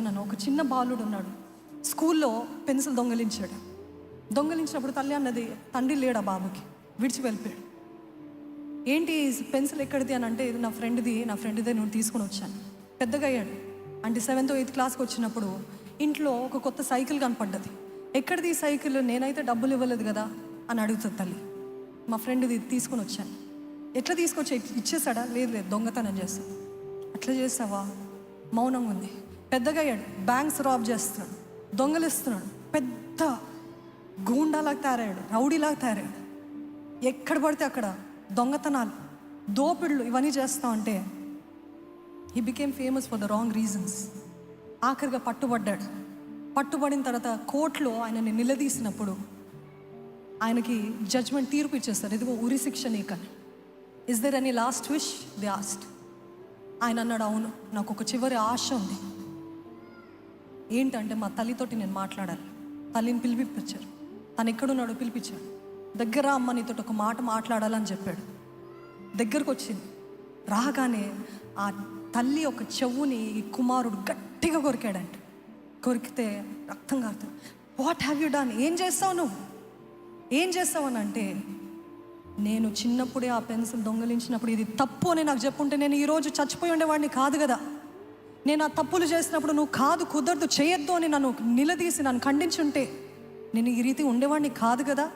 చెప్తున్నాను ఒక చిన్న బాలుడు ఉన్నాడు. స్కూల్లో పెన్సిల్ దొంగలించాడు. దొంగలించినప్పుడు తల్లి అన్నది తండ్రి లేడా బాబుకి? విడిచి వెళ్ళిపోయాడు. ఏంటి ఈ పెన్సిల్ ఎక్కడిది? అని అంటే ఇది నా ఫ్రెండ్ది నా ఫ్రెండ్దే నేను తీసుకొని వచ్చాను. పెద్దగా అయ్యాడు. అంటే సెవెంత్ ఎయిత్ క్లాస్కి వచ్చినప్పుడు ఇంట్లో ఒక కొత్త సైకిల్ కనపడ్డది. ఎక్కడిది ఈ సైకిల్? నేనైతే డబ్బులు ఇవ్వలేదు కదా? అని అడుగుతుంది తల్లి. మా ఫ్రెండ్ది తీసుకొని వచ్చాను. ఎట్లా తీసుకొచ్చి ఇచ్చేసాడా లేదు లేదు దొంగతనం చేస్తాను అట్లా చేస్తావా? మౌనంగా ఉంది. పెద్దగా అయ్యాడు. బ్యాంక్స్ రాబ్ చేస్తున్నాడు. దొంగలిస్తున్నాడు. పెద్ద గూండాలాగా తయారయ్యాడు. రౌడీలాగా తయారయ్యాడు. ఎక్కడ పడితే అక్కడ దొంగతనాలు దోపిడులు ఇవన్నీ చేస్తా ఉంటే he became famous for the wrong reasons ఆఖరిగా పట్టుబడ్డాడు. పట్టుబడిన తర్వాత కోర్టులో ఆయనని నిలదీసినప్పుడు ఆయనకి జడ్జ్మెంట్ తీర్పు ఇచ్చేస్తారు. ఇదిగో ఉరి శిక్ష నీకని. Is there any last wish the asked ఆయన అన్నాడు అవును. నాకు ఒక చివరి ఆశ ఉంది. ఏంటంటే మా తల్లితోటి నేను మాట్లాడాలి. తల్లిని పిలిపించారు. తను ఎక్కడున్నాడో పిలిపించాడు దగ్గర అమ్మ నీతో ఒక మాట మాట్లాడాలని చెప్పాడు. దగ్గరకు వచ్చింది రాగానే ఆ తల్లి ఒక చెవుని ఈ కుమారుడు గట్టిగా కొరికాడంట. కొరికితే రక్తం కారుతుంది. వాట్ హ్యావ్ యూ డన్ ఏం చేస్తావు నువ్వు? ఏం చేస్తావు? అని అంటే నేను చిన్నప్పుడే ఆ పెన్సిల్ దొంగలించినప్పుడు ఇది తప్పు అని నాకు చెప్పుంటే నేను ఈరోజు చచ్చిపోయి ఉండేవాడిని కాదు కదా. నేను ఆ తప్పులు చేసినప్పుడు నువ్వు కాదు కుదరదు చేయొద్దు అని నన్ను నిలదీసి నన్ను ఖండించుంటే నేను ఈ రీతి ఉండేవాడిని కాదు కదా?